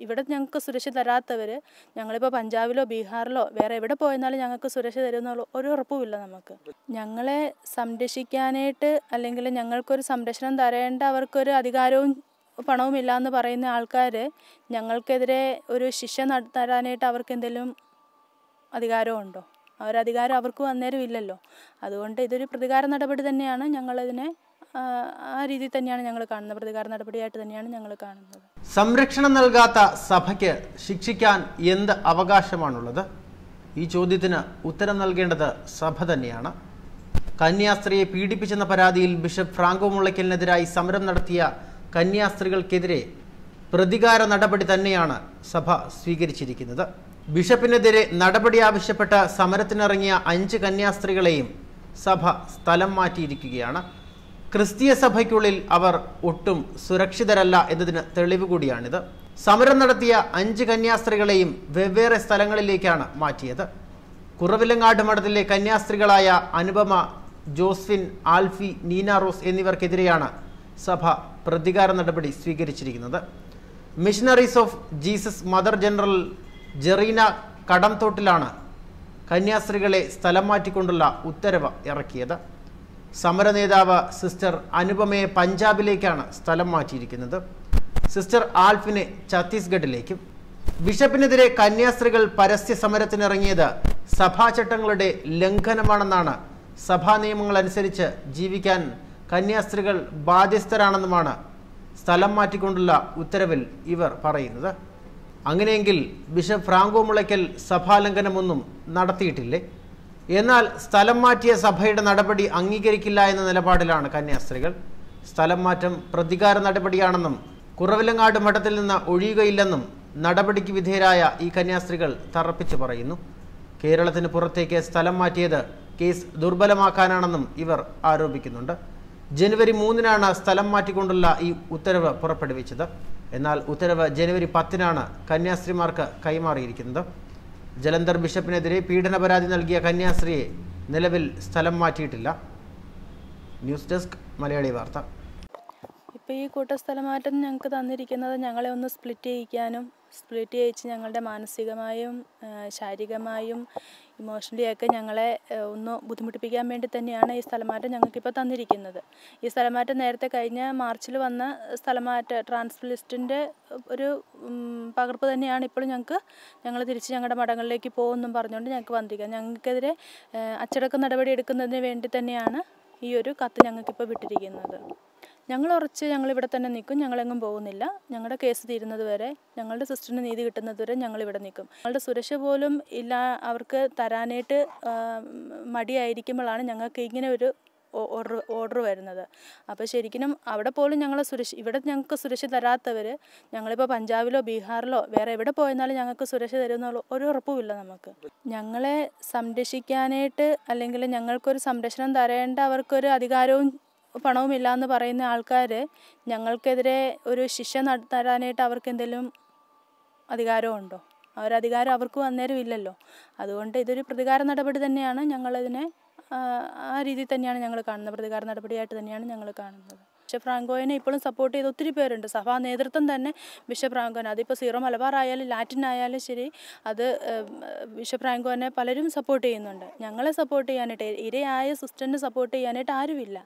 ഇവിടെ ഞങ്ങൾക്ക് സുരക്ഷ തരാത്തവർ ഞങ്ങളിപ്പോൾ പഞ്ചാബിലോ ബീഹാറിലോ വേറെ എവിടെ പോയെന്നാലും ഞങ്ങൾക്ക് സുരക്ഷ തരുമെന്നുള്ള ഒരു ഉറപ്പുമില്ല നമുക്ക്. ഞങ്ങളെ സംരക്ഷിക്കാനായിട്ട് അല്ലെങ്കിൽ ഞങ്ങൾക്കൊരു സംരക്ഷണം തരേണ്ട അവർക്കൊരു അധികാരവും പണവും ഇല്ല എന്ന് പറയുന്ന ആൾക്കാർ ഞങ്ങൾക്കെതിരെ ഒരു ശിക്ഷ നടത്താനായിട്ട് അവർക്ക് എന്തെങ്കിലും അധികാരമുണ്ടോ അവരധികാരം അവർക്ക് അന്നേരം ഇല്ലല്ലോ അതുകൊണ്ട് ഇതൊരു പ്രതികാര നടപടി തന്നെയാണ് ഞങ്ങളിതിനെ ആ, രീതി രീതിയിൽ തന്നെയാണ് ഞങ്ങൾ കാണുന്നത്. പ്രതികാര നടപടിയായിട്ട് തന്നെയാണ് ഞങ്ങൾ കാണുന്നത്. സംരക്ഷണം നൽകാത്ത സഭയ്ക്ക് ശിക്ഷിക്കാൻ എന്ത് അവകാശമാണുള്ളത്? ഈ ചോദ്യത്തിന് ഉത്തരം നൽകേണ്ടത് സഭ തന്നെയാണ്. കന്യാസ്ത്രീയെ പീഡിപ്പിച്ചെന്ന പരാതിയിൽ ബിഷപ്പ് ഫ്രാങ്കോ മുളയ്ക്കലിനെതിരായി സമരം നടത്തിയ കന്യാസ്ത്രീകൾക്കെതിരെ പ്രതികാര നടപടി തന്നെയാണ് സഭ സ്വീകരിച്ചിരിക്കുന്നത്. ബിഷപ്പിനെതിരെ നടപടി ആവശ്യപ്പെട്ട സമരത്തിനിറങ്ങിയ അഞ്ച് കന്യാസ്ത്രീകളെയും സഭ സ്ഥലം മാറ്റിയിരിക്കുകയാണ്. ക്രിസ്തീയ സഭയ്ക്കുള്ളിൽ അവർ ഒട്ടും സുരക്ഷിതരല്ല എന്നതിന് തെളിവ് കൂടിയാണിത്. സമരം നടത്തിയ അഞ്ച് കന്യാസ്ത്രീകളെയും വെവ്വേറെ സ്ഥലങ്ങളിലേക്കാണ് മാറ്റിയത്. കുറവിലങ്ങാട് മഠത്തിലെ കന്യാസ്ത്രീകളായ അനുപമ ജോസ്ഫിൻ ആൽഫി നീന റോസ് എന്നിവർക്കെതിരെയാണ് സഭ പ്രതികാര നടപടി സ്വീകരിച്ചിരിക്കുന്നത്. Missionaries of Jesus mother general Jerina കടംതോട്ടിലാണ് കന്യാസ്ത്രീകളെ സ്ഥലം മാറ്റിക്കൊണ്ടുള്ള ഉത്തരവ് ഇറക്കിയത്. സമര നേതാവ് സിസ്റ്റർ അനുപമയെ പഞ്ചാബിലേക്കാണ് സ്ഥലം മാറ്റിയിരിക്കുന്നത്. സിസ്റ്റർ ആൽഫിനെ ഛത്തീസ്ഗഡിലേക്കും ബിഷപ്പിനെതിരെ കന്യാസ്ത്രീകൾ പരസ്യ സമരത്തിനിറങ്ങിയത് സഭാചട്ടങ്ങളുടെ ലംഘനമാണെന്നാണ് സഭാ നിയമങ്ങൾ അനുസരിച്ച് ജീവിക്കാൻ കന്യാസ്ത്രീകൾ ബാധ്യസ്ഥരാണെന്നുമാണ് സ്ഥലം മാറ്റിക്കൊണ്ടുള്ള ഉത്തരവിൽ ഇവർ പറയുന്നത്. അങ്ങനെയെങ്കിൽ ബിഷപ്പ് ഫ്രാങ്കോ മുളയ്ക്കൽ സഭാലംഘനമൊന്നും നടത്തിയിട്ടില്ലേ? എന്നാൽ സ്ഥലം മാറ്റിയ സഭയുടെ നടപടി അംഗീകരിക്കില്ല എന്ന നിലപാടിലാണ് കന്യാസ്ത്രീകൾ. സ്ഥലം മാറ്റം പ്രതികാര നടപടിയാണെന്നും കുറവിലങ്ങാട് മഠത്തിൽ നിന്ന് ഒഴിയുകയില്ലെന്നും നടപടിക്ക് വിധേയരായ ഈ കന്യാസ്ത്രീകൾ തറപ്പിച്ചു പറയുന്നു. കേരളത്തിന് പുറത്തേക്ക് സ്ഥലം മാറ്റിയത് കേസ് ദുർബലമാക്കാനാണെന്നും ഇവർ ആരോപിക്കുന്നുണ്ട്. ജനുവരി മൂന്നിനാണ് സ്ഥലം മാറ്റിക്കൊണ്ടുള്ള ഈ ഉത്തരവ് പുറപ്പെടുവിച്ചത്. എന്നാൽ ഉത്തരവ് ജനുവരി പത്തിനാണ് കന്യാസ്ത്രീമാർക്ക് കൈമാറിയിരിക്കുന്നത്. ജലന്ധർ ബിഷപ്പിനെതിരെ പീഡന പരാതി നൽകിയ കന്യാസ്ത്രീയെ നിലവിൽ സ്ഥലം മാറ്റിയിട്ടില്ല. ന്യൂസ് ഡെസ്ക് മലയാളി വാർത്ത. ഇപ്പോൾ ഈ കൂട്ട സ്ഥലമാറ്റം ഞങ്ങൾക്ക് തന്നിരിക്കുന്നത് ഞങ്ങളെ ഒന്ന് സ്പ്ലിറ്റ് ചെയ്യിക്കാനും സ്പ്ലിറ്റ് ചെയ്യിച്ച് ഞങ്ങളുടെ മാനസികമായും ശാരീരികമായും ഇമോഷണലി ഒക്കെ ഞങ്ങളെ ഒന്ന് ബുദ്ധിമുട്ടിപ്പിക്കാൻ വേണ്ടി തന്നെയാണ് ഈ സ്ഥലമാറ്റം ഞങ്ങൾക്കിപ്പോൾ തന്നിരിക്കുന്നത്. ഈ സ്ഥലമാറ്റം നേരത്തെ കഴിഞ്ഞ മാർച്ചിൽ വന്ന സ്ഥലമാറ്റ ട്രാൻസ്ഫർ ലിസ്റ്റിന്റെ ഒരു പകർപ്പ് തന്നെയാണ് ഇപ്പോഴും ഞങ്ങൾക്ക് ഞങ്ങൾ തിരിച്ച് ഞങ്ങളുടെ മഠങ്ങളിലേക്ക് പോകുമെന്നും പറഞ്ഞുകൊണ്ട് ഞങ്ങൾക്ക് വന്നിരിക്കുക ഞങ്ങൾക്കെതിരെ അച്ചടക്ക നടപടി എടുക്കുന്നതിന് വേണ്ടി തന്നെയാണ് ഈ ഒരു കത്ത് ഞങ്ങൾക്കിപ്പോൾ വിട്ടിരിക്കുന്നത്. ഞങ്ങൾ ഉറച്ച് ഞങ്ങൾ ഇവിടെ തന്നെ നിൽക്കും ഞങ്ങളെങ്ങും പോകുന്നില്ല. ഞങ്ങളുടെ കേസ് തീരുന്നത് വരെ ഞങ്ങളുടെ സിസ്റ്ററിന് നീതി കിട്ടുന്നത് വരെ ഞങ്ങൾ ഇവിടെ നിൽക്കും. ഞങ്ങളുടെ സുരക്ഷ പോലും ഇല്ല അവർക്ക് തരാനായിട്ട് മടിയായിരിക്കുമ്പോഴാണ് ഞങ്ങൾക്ക് ഇങ്ങനെ ഒരു ഓർഡർ ഓർഡർ വരുന്നത്. അപ്പോൾ ശരിക്കും അവിടെ പോലും ഞങ്ങളെ സുരക്ഷ ഇവിടെ ഞങ്ങൾക്ക് സുരക്ഷ തരാത്തവർ ഞങ്ങളിപ്പോൾ പഞ്ചാബിലോ ബീഹാറിലോ വേറെ എവിടെ പോയെന്നാലും ഞങ്ങൾക്ക് സുരക്ഷ തരുമെന്നുള്ള ഒരു ഉറപ്പുമില്ല നമുക്ക്. ഞങ്ങളെ സംരക്ഷിക്കാനായിട്ട് അല്ലെങ്കിൽ ഞങ്ങൾക്കൊരു സംരക്ഷണം തരേണ്ട അവർക്കൊരു അധികാരവും പണവും ഇല്ല എന്ന് പറയുന്ന ആൾക്കാർ ഞങ്ങൾക്കെതിരെ ഒരു ശിക്ഷ നടത്താനായിട്ട് അവർക്ക് എന്തെങ്കിലും അധികാരമുണ്ടോ? അവരധികാരം അവർക്ക് അന്നേരം ഇല്ലല്ലോ അതുകൊണ്ട് ഇതൊരു പ്രതികാര നടപടി തന്നെയാണ് ഞങ്ങളിതിനെ ആ, രീതിയിൽ തന്നെയാണ് ഞങ്ങൾ കാണുന്നത്. പ്രതികാര നടപടിയായിട്ട് തന്നെയാണ് ഞങ്ങൾ കാണുന്നത്. ബിഷപ്പ് ഫ്രാങ്കോയിനെ ഇപ്പോഴും സപ്പോർട്ട് ചെയ്ത് ഒത്തിരി പേരുണ്ട്. സഭാ നേതൃത്വം തന്നെ ബിഷപ്പ് ഫ്രാങ്കോനെ. അതിപ്പോൾ സീറോ മലബാർ ആയാലും ലാറ്റിൻ ആയാലും ശരി അത് ബിഷപ്പ് ഫ്രാങ്കോനെ പലരും സപ്പോർട്ട് ചെയ്യുന്നുണ്ട്. ഞങ്ങളെ സപ്പോർട്ട് ചെയ്യാനായിട്ട് ഇരയായ സിസ്റ്ററിനെ സപ്പോർട്ട് ചെയ്യാനായിട്ട് ആരുമില്ല.